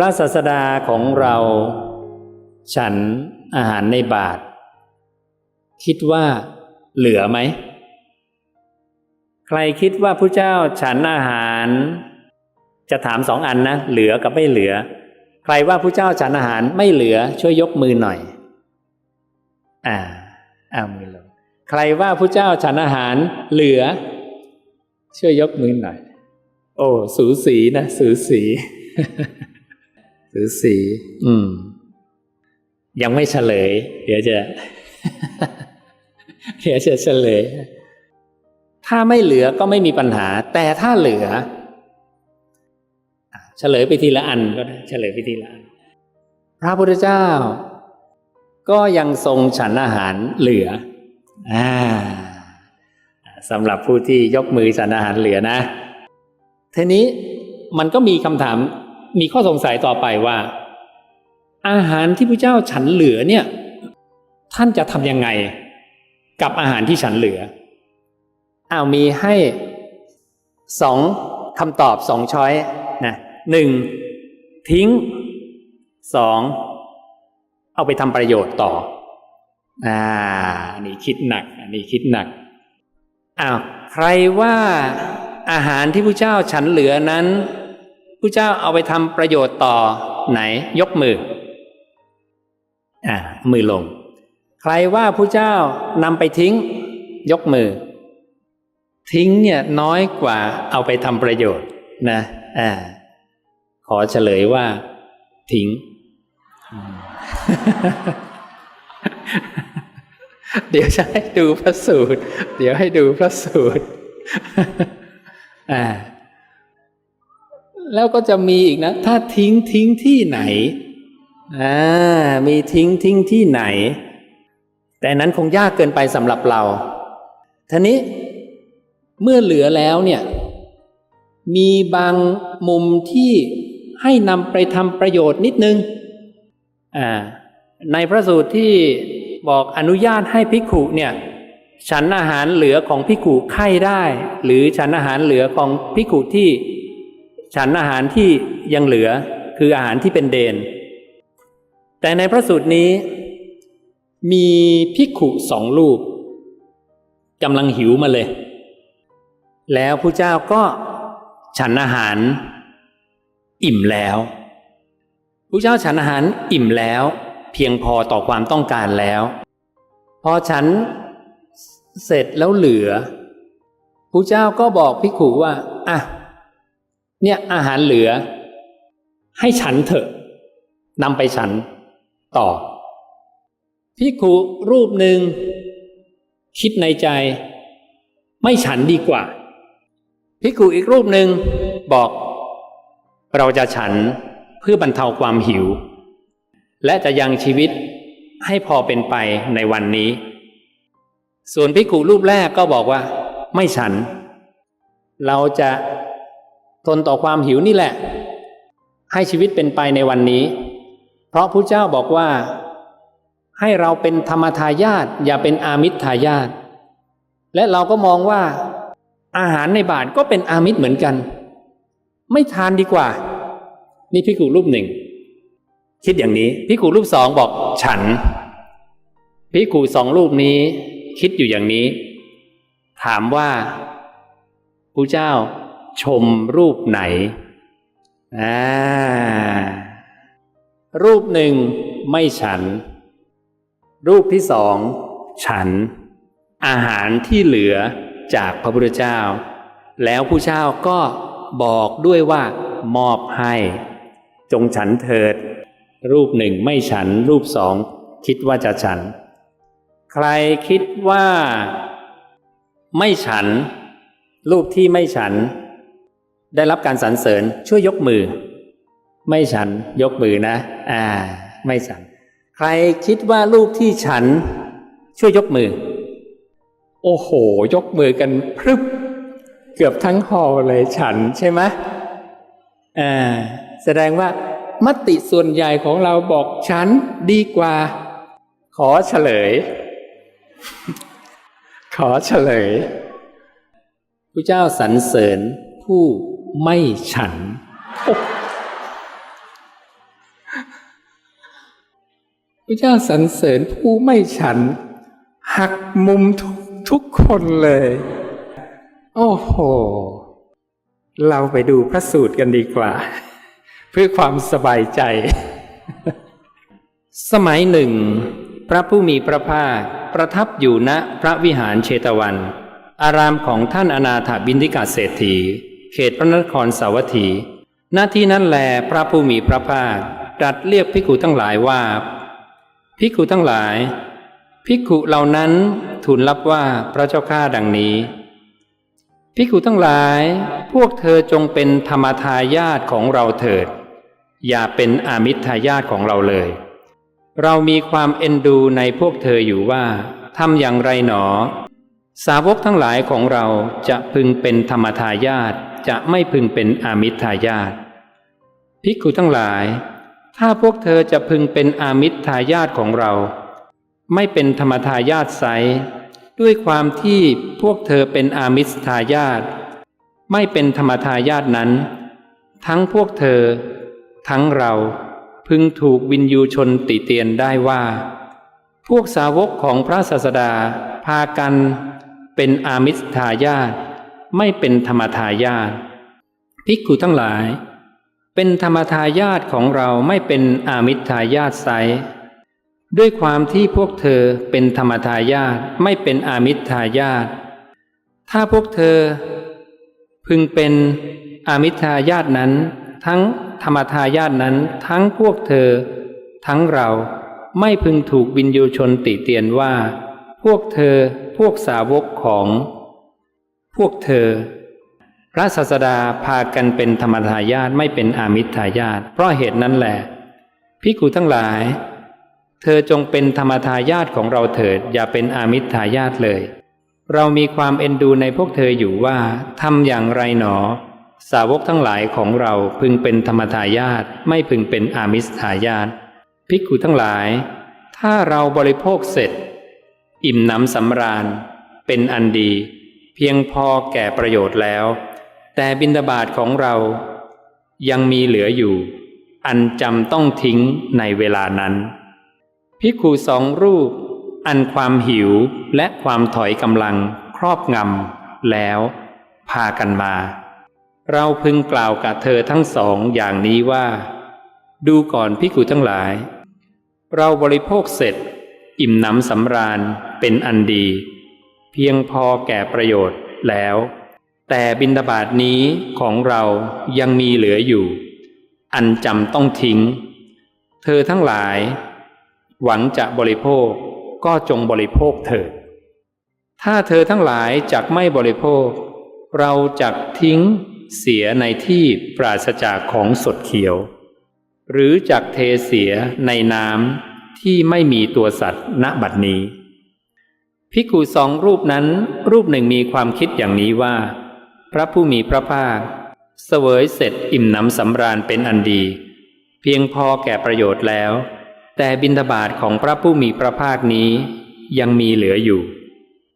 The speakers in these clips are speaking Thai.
พระศาสดาของเรา ฉันอาหารในบาท คิดว่าเหลือไหม ใครคิดว่าพระเจ้าฉันอาหาร จะถามสองอันนะ เหลือกับไม่เหลือ ใครว่าพระเจ้าฉันอาหารไม่เหลือช่วยยกมือหน่อย อ่าเอามือลงใครว่าพระเจ้าฉันอาหารเหลือ ช่วยยกมือหน่อย โอ้ สูสีนะ สูสี สูสี อืม ยังไม่เฉลย เดี๋ยวจะ เดี๋ยวจะเฉลย ถ้าไม่เหลือก็ไม่มีปัญหา แต่ถ้าเหลือ เฉลยไปทีละอันก็ได้เฉลยไปทีละอัน พระพุทธเจ้า ก็ยังทรงฉันอาหารเหลือ อ่าสำหรับผู้ที่ยกมือฉันอาหารเหลือนะทีนี้มันก็มีคำถาม มีข้อสงสัยต่อไปว่า อาหารที่พระเจ้าฉันเหลือเนี่ย ท่านจะทำยังไง กับอาหารที่ฉันเหลืออ้าวมีให้สองคำตอบสองช้อยนะหนึ่งทิ้งสองเอาไปทำประโยชน์ต่อ อ่า อันนี่คิดหนัก อันนี้คิดหนัก อ้าว ใครว่าอาหารที่พระเจ้าฉันเหลือนั้น พระเจ้าเอาไปทำประโยชน์ต่อไหนยกมืออ่ามือลง ใครว่าพระเจ้านำไปทิ้ง ยกมือ ทิ้งเนี่ยน้อยกว่าเอาไปทำประโยชน์นะอ่าขอเฉลยว่า ทิ้ง เดี๋ยวจะให้ดูพระสูตร เดี๋ยวให้ดูพระสูตรอ่า แล้วก็จะมีอีกนะ ถ้าทิ้งทิ้งที่ไหนอ่ามีทิ้งทิ้งที่ไหน แต่นั้นคงยากเกินไปสำหรับเราทีนี้เมื่อเหลือแล้วเนี่ยมีบางมุมที่ให้นำไปทำประโยชน์นิดนึงอ่าในพระสูตรที่บอกอนุญาตให้ภิกขุเนี่ยฉันอาหารเหลือของภิกขุไข้ได้ หรือฉันอาหารเหลือของภิกขุที่ ฉันอาหารที่ยังเหลือคืออาหารที่เป็นเดน แต่ในพระสูตรนี้ มีภิกขุสองรูปกำลังหิวมาเลย แล้วผู้เจ้าก็ฉันอาหาร อิ่มแล้วผู้เจ้าฉันอาหารอิ่มแล้ว เพียงพอต่อความต้องการแล้ว พอฉันเสร็จแล้วเหลือผู้เจ้าก็บอกภิกขุว่าอะ เนี่ยอาหารเหลือ ให้ฉันเถอะนำไปฉันต่อภิกขุรูปหนึ่ง คิดในใจ ไม่ฉันดีกว่าภิกขุอีกรูปหนึ่งบอกเราจะฉันเพื่อบรรเทาความหิว และจะยังชีวิตให้พอเป็นไปในวันนี้ ส่วนภิกุรูปแรกก็บอกว่า ไม่ฉัน เราจะ ทนต่อความหิวนี่แหละ ให้ชีวิตเป็นไปในวันนี้ เพราะพระเจ้าบอกว่า ให้เราเป็นธรรมทายาทอย่าเป็นอามิตรทายาทและเราก็มองว่า อาหารในบาทก็เป็นอามิตรเหมือนกัน ไม่ทานดีกว่า นี่พิกูรูปหนึ่ง คิดอย่างนี้พิกูรูปสองบอกฉันพิกูสองรูปนี้ คิดอยู่อย่างนี้ ถามว่าพระเจ้า ชมรูปไหนรูปหนึ่งไม่ฉัน รูปที่สองฉัน อาหารที่เหลือจากพระพุทธเจ้า แล้วผู้เจ้าก็บอกด้วยว่ามอบให้ จงฉันเถิด รูปหนึ่งไม่ฉัน รูปสองคิดว่าจะฉัน ใครคิดว่า ไม่ฉัน รูปที่ไม่ฉัน ได้รับการสรรเสริญช่วยยกมือ ไม่ฉันยกมือนะ อ่า ไม่ฉัน ใครคิดว่ารูปที่ฉัน ช่วยยกมือ โอ้โห ยกมือกันพรึบ เกือบทั้งหอเลยฉันใช่ไหมอ่าแสดงว่ามติส่วนใหญ่ของเราบอกฉันดีกว่า ขอเฉลย ขอเฉลยพระเจ้าสรรเสริญผู้ ไม่ฉัน พระเจ้าสรรเสริญผู้ไม่ฉัน หักมุมทุกทุกคนเลย โอ้โห เราไปดูพระสูตรกันดีกว่า เพื่อความสบายใจ สมัยหนึ่ง พระผู้มีพระภาคประทับอยู่ณพระวิหารเชตวัน อารามของท่านอนาถบินทิกาเศรษฐี เขตพระนครสาวัตถี หน้าที่นั้นแลพระผู้มีพระภาคตรัสเรียกภิกขุทั้งหลายว่า ภิกขุทั้งหลาย ภิกขุเหล่านั้นทูลรับว่าพระเจ้าข้าดังนี้ ภิกขุทั้งหลาย พวกเธอจงเป็นธรรมทายาทของเราเถิด อย่าเป็นอามิตรทายาทของเราเลย เรามีความเอ็นดูในพวกเธออยู่ว่าทำอย่างไรหนอ สาวกทั้งหลายของเราจะพึงเป็นธรรมทายาท จะไม่พึงเป็นอามิตรทายาทภิกขุทั้งหลาย ถ้าพวกเธอจะพึงเป็นอามิตรทายาทของเรา ไม่เป็นธรรมทายาทไซด้วยความที่พวกเธอเป็นอามิสทายาทไม่เป็นธรรมทายาทนั้น ทั้งพวกเธอ ทั้งเราพึงถูกวินยูชนติเตียนได้ว่า พวกสาวกของพระศาสดาพากันเป็นอามิสทายาท ไม่เป็นธรรมทายาทภิกขุทั้งหลาย เป็นธรรมทายาทของเราไม่เป็นอามิสทายาทไซด้วยความที่พวกเธอเป็นธรรมทายาทไม่เป็นอามิตรทายาทถ้าพวกเธอ พึงเป็นอามิตรทายาทนั้น ทั้งธรรมทายาทนั้น ทั้งพวกเธอ ทั้งเราไม่พึงถูกวินยูชนติเตียนว่า พวกเธอพวกสาวกของ พวกเธอ พระศาสดาพากันเป็นธรรมทายาทไม่เป็นอามิตรทายาทเพราะเหตุนั้นแหละพิกุทั้งหลาย เธอจงเป็นธรรมทายาทของเราเถิด อย่าเป็นอามิตรทายาทเลย เรามีความเอ็นดูในพวกเธออยู่ว่าทำอย่างไรหนอ สาวกทั้งหลายของเราพึงเป็นธรรมทายาทไม่พึงเป็นอามิสทายาทภิกขุทั้งหลาย ถ้าเราบริโภคเสร็จ อิ่มน้ำสำราญ เป็นอันดี เพียงพอแก่ประโยชน์แล้ว แต่บิณฑบาตของเรายังมีเหลืออยู่ อันจำต้องทิ้งในเวลานั้นภิกขุสองรูป อันความหิวและความถอยกำลังครอบงำแล้ว พากันมา เราพึงกล่าวกับเธอทั้งสองอย่างนี้ว่า ดูก่อนภิกขุทั้งหลาย เราบริโภคเสร็จ อิ่มหนำสำราญเป็นอันดี พียงพอแก่ประโยชน์แล้ว แต่บิณฑบาตนี้ของเรายังมีเหลืออยู่ อันจำต้องทิ้ง เธอทั้งหลาย หวังจะบริโภคก็จงบริโภคเถิดถ้าเธอทั้งหลายจักไม่บริโภค เราจักทิ้งเสียในที่ปราศจากของสดเขียว หรือจักเทเสียในน้ำที่ไม่มีตัวสัตว์ณบัดนี้ ภิกขุสองรูปนั้น รูปหนึ่งมีความคิดอย่างนี้ว่า พระผู้มีพระภาค เสวยเสร็จอิ่มหนำสำราญเป็นอันดี เพียงพอแก่ประโยชน์แล้ว แต่บิณฑบาตของพระผู้มีพระภาคนี้ยังมีเหลืออยู่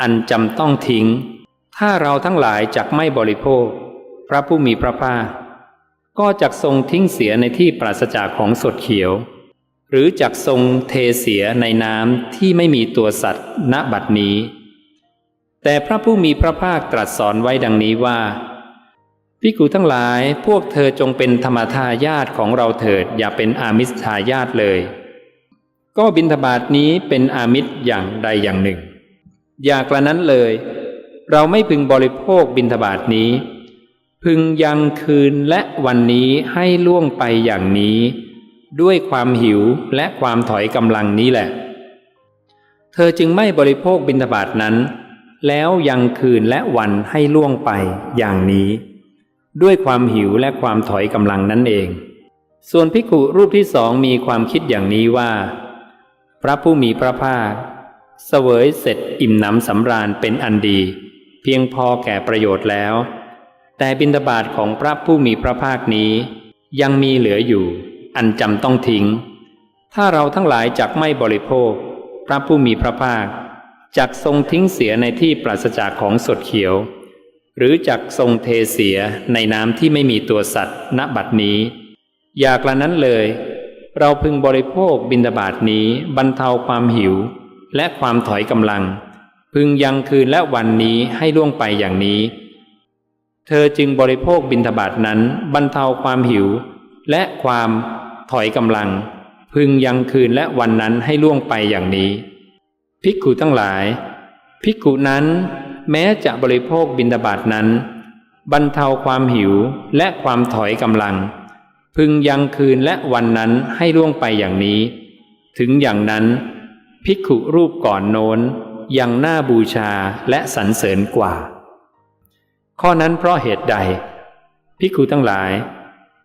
อันจำต้องทิ้ง ถ้าเราทั้งหลายจักไม่บริโภค พระผู้มีพระภาค ก็จักทรงทิ้งเสียในที่ปราศจากของสดเขียว รือจักทรงเทเสียในน้ำที่ไม่มีตัวสัตว์ณบัดนี้ แต่พระผู้มีพระภาคตรัสสอนไว้ดังนี้ว่าพิกุทั้งหลายพวกเธอจงเป็นธรรมทายาทของเราเถิด อย่าเป็นอามิสทายาทเลย ก็บิณฑบาตนี้เป็นอามิตรอย่างใดอย่างหนึ่ง อย่ากระนั้นเลย เราไม่พึงบริโภคบิณฑบาตนี้ พึงยังคืนและวันนี้ให้ล่วงไปอย่างนี้ ด้วยความหิวและความถอยกำลังนี้แหละ เธอจึงไม่บริโภคบิณฑบาตนั้น แล้วยังคืนและวันให้ล่วงไปอย่างนี้ ด้วยความหิวและความถอยกำลังนั่นเอง ส่วนภิกุรูปที่สองมีความคิดอย่างนี้ว่า พระผู้มีพระภาคเสวยเสร็จอิ่มหนำสำราญเป็นอันดี เพียงพอแก่ประโยชน์แล้ว แต่บิณฑบาตของพระผู้มีพระภาคนี้ยังมีเหลืออยู่ อันจำต้องทิ้ง ถ้าเราทั้งหลายจักไม่บริโภค พระผู้มีพระภาคจักทรงทิ้งเสียในที่ปราศจากของสดเขียว หรือจักทรงเทเสียในน้ำที่ไม่มีตัวสัตว์ณบัดนี้ อย่ากระนั้นเลย เราพึงบริโภคบิณฑบาตนี้บรรเทาความหิว และความถอยกำลัง พึงยังคืนและวันนี้ให้ล่วงไปอย่างนี้ เธอจึงบริโภคบิณฑบาตนั้นบรรเทาความหิว และความ ถอยกำลัง พึงยังคืนและวันนั้นให้ล่วงไปอย่างนี้ ภิกขุทั้งหลาย ภิกขุนั้น แม้จะบริโภคบิณฑบาตนั้น บรรเทาความหิวและความถอยกำลัง พึงยังคืนและวันนั้นให้ล่วงไปอย่างนี้ ถึงอย่างนั้น ภิกขุรูปก่อนโน้นยังน่าบูชาและสรรเสริญกว่า ข้อนั้นเพราะเหตุใดภิกขุทั้งหลาย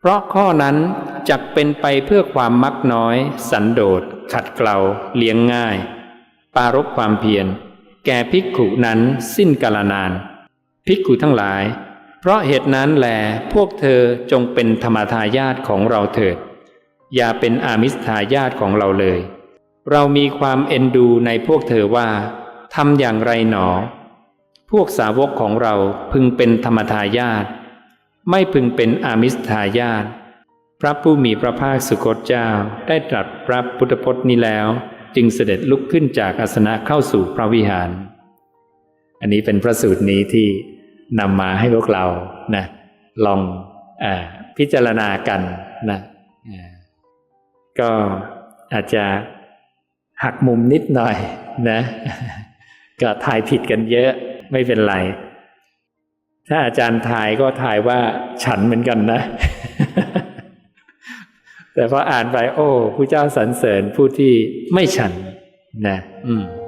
เพราะข้อนั้นจักเป็นไปเพื่อความมักน้อย สันโดษ ขัดเกลาเลี้ยงง่าย ปารบความเพียร แก่ภิกขุนั้นสิ้นกาลนาน ภิกขุทั้งหลาย เพราะเหตุนั้นแลพวกเธอจงเป็นธรรมทายาทของเราเถิด อย่าเป็นอามิสทายาทของเราเลย เรามีความเอ็นดูในพวกเธอว่าทำอย่างไรหนอ พวกสาวกของเราพึงเป็นธรรมทายาท ไม่พึงเป็นอามิสทายาทพระผู้มีพระภาคสุคตเจ้าได้ตรัสพระพุทธพจน์นี้แล้ว จึงเสด็จลุกขึ้นจากอาสนะเข้าสู่พระวิหาร อันนี้เป็นพระสูตรนี้ที่นำมาให้พวกเรานะลองอพิจารณากันนะก็อาจจะหักมุมนิดหน่อยนะ ก็ทายผิดกันเยอะไม่เป็นไร ถ้าอาจารย์ทายก็ทายว่าฉันเหมือนกันนะ แต่พออ่านไป โอ้ผู้เจ้าสรรเสริญผู้ที่ไม่ฉันนะ อืม「